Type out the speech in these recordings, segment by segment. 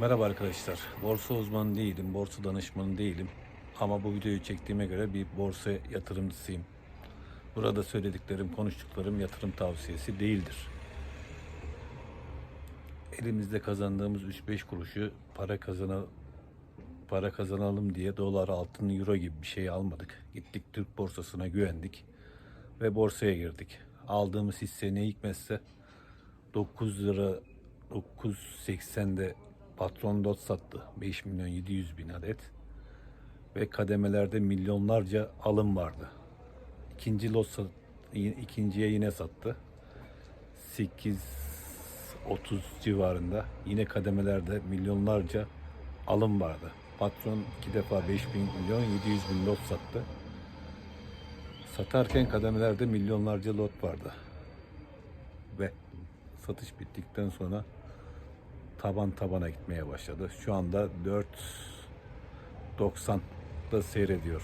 Merhaba arkadaşlar. Borsa uzmanı değilim, borsa danışmanı değilim. Ama bu videoyu çektiğime göre bir borsa yatırımcısıyım. Burada söylediklerim, konuştuklarım yatırım tavsiyesi değildir. Elimizde kazandığımız 3-5 kuruşu para kazana para kazanalım diye dolar, altın, euro gibi bir şey almadık. Gittik Türk borsasına güvendik ve borsaya girdik. Aldığımız hisse ne hikmetse 9 lira 9.80'de patron lot sattı. 5 milyon 700 bin adet. Ve kademelerde milyonlarca alım vardı. İkinci lot ikinciye yine sattı. 8 30 civarında yine kademelerde milyonlarca alım vardı. Patron iki defa 5 bin milyon 700 bin lot sattı. Satarken kademelerde milyonlarca lot vardı. Ve satış bittikten sonra taban tabana gitmeye başladı. Şu anda 4.90'da seyrediyor.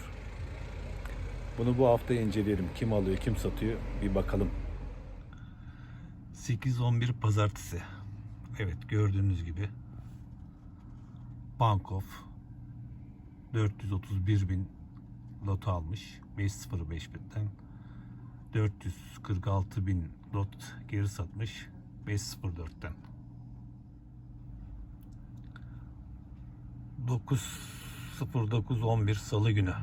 Bunu bu hafta inceleyelim. Kim alıyor, kim satıyor bir bakalım. 8-11 pazartesi. Evet gördüğünüz gibi Bankof 431 bin lot almış. 5.05'den 446 bin lot geri satmış. 5.04'ten. 9.09.11 Salı günü.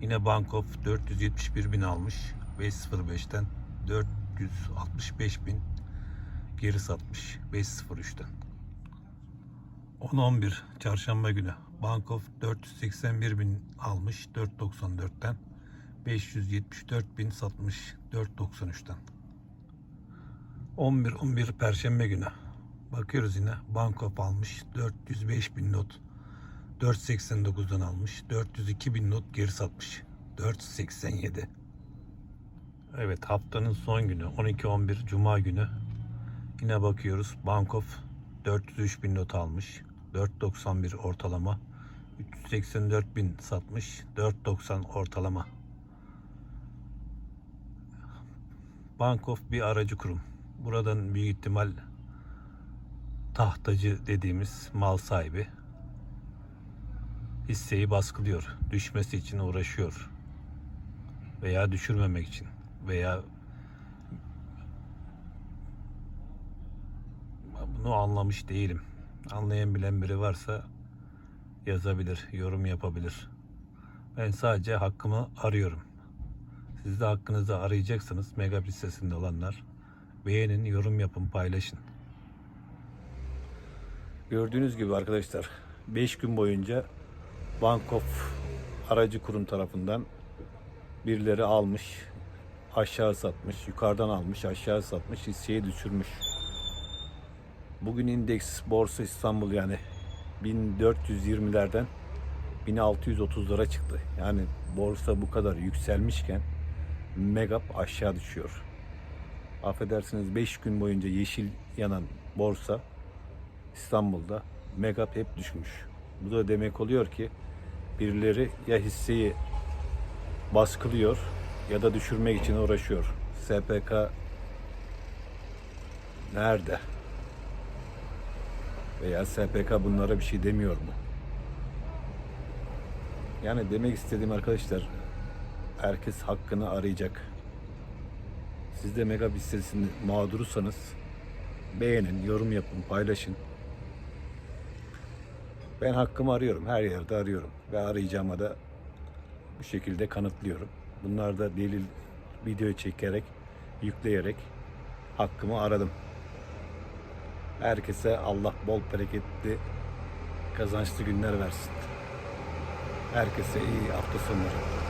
Yine Bankof 471 bin almış. 5.05'ten 465 bin geri satmış. 5.03'ten. 10.11 Çarşamba günü. Bankof 481 bin almış. 4.94'ten 574 bin satmış. 4.93'ten. 11 11 Perşembe günü. Bakıyoruz yine Bankof almış 405 bin not 489'dan almış 402 bin not geri satmış. 487 Evet haftanın son günü 12-11 Cuma günü. Yine bakıyoruz Bankof 403 bin not almış 491 ortalama. 384 bin satmış 490 ortalama. Bankof bir aracı kurum. Buradan büyük ihtimal tahtacı dediğimiz mal sahibi hisseyi baskılıyor. Düşmesi için uğraşıyor. Veya düşürmemek için veya bunu anlamış değilim. Anlayan bilen biri varsa yazabilir, yorum yapabilir. Ben sadece hakkımı arıyorum. Siz de hakkınızı arayacaksınız. Mega listesinde olanlar. Beğenin, yorum yapın, paylaşın. Gördüğünüz gibi arkadaşlar 5 gün boyunca Bankof aracı kurum tarafından birileri almış, aşağı satmış, yukarıdan almış, aşağı satmış, hisseyi düşürmüş. Bugün indeks borsa İstanbul yani 1420'lerden 1630'lara çıktı. Yani borsa bu kadar yükselmişken Megap aşağı düşüyor. Affedersiniz 5 gün boyunca yeşil yanan borsa İstanbul'da Megap hep düşmüş. Bu da demek oluyor ki birileri ya hisseyi baskılıyor ya da düşürmek için uğraşıyor. SPK nerede? Veya SPK bunlara bir şey demiyor mu? Yani demek istediğim arkadaşlar herkes hakkını arayacak. Siz de Mega hissesinin mağdurusanız beğenin, yorum yapın, paylaşın. Ben hakkımı arıyorum. Her yerde arıyorum. Ve arayacağıma da bu şekilde kanıtlıyorum. Bunlar da delil video çekerek, yükleyerek hakkımı aradım. Herkese Allah bol bereketli kazançlı günler versin. Herkese iyi hafta sonları.